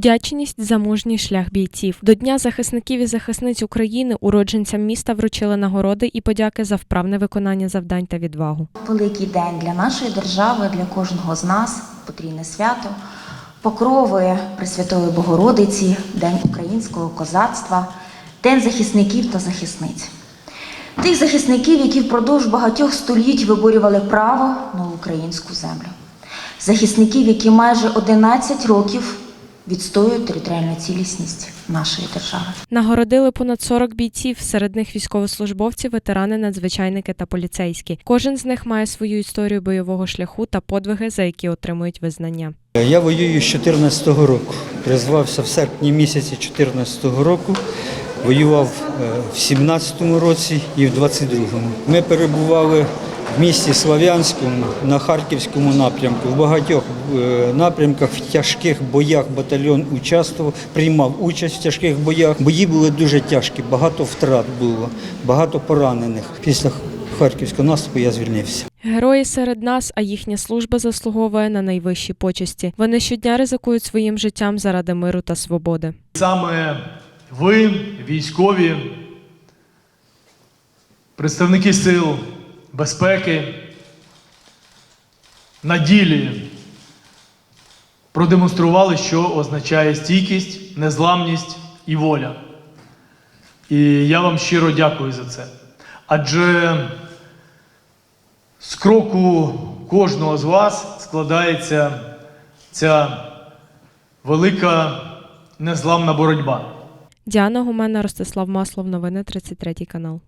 Вдячність за мужній шлях бійців. До Дня захисників і захисниць України уродженцям міста вручили нагороди і подяки за вправне виконання завдань та відвагу. Великий день для нашої держави, для кожного з нас, потрійне свято, покрови Пресвятої Богородиці, День українського козацтва, День захисників та захисниць. Тих захисників, які впродовж багатьох століть виборювали право на українську землю. Захисників, які майже 11 років відстоюють територіальну цілісність нашої держави. Нагородили понад 40 бійців, серед них військовослужбовці, ветерани, надзвичайники та поліцейські. Кожен з них має свою історію бойового шляху та подвиги, за які отримують визнання. Я воюю з 2014 року. Призвався в серпні місяці 2014 року. Воював е, в 17-му році і в 22-му. Ми перебували в місті Слав'янському на Харківському напрямку. В багатьох е, напрямках в тяжких боях батальйон участвував, приймав участь в тяжких боях. Бої були дуже тяжкі, багато втрат було, багато поранених. Після харківського наступу я звільнився. Герої серед нас, а їхня служба заслуговує на найвищі почесті. Вони щодня ризикують своїм життям заради миру та свободи. Саме ви, військові, представники сил безпеки, на ділі продемонстрували, що означає стійкість, незламність і воля. І я вам щиро дякую за це. Адже з кроку кожного з вас складається ця велика незламна боротьба. Діана Гумена, Ростислав Маслов, новини 33 канал.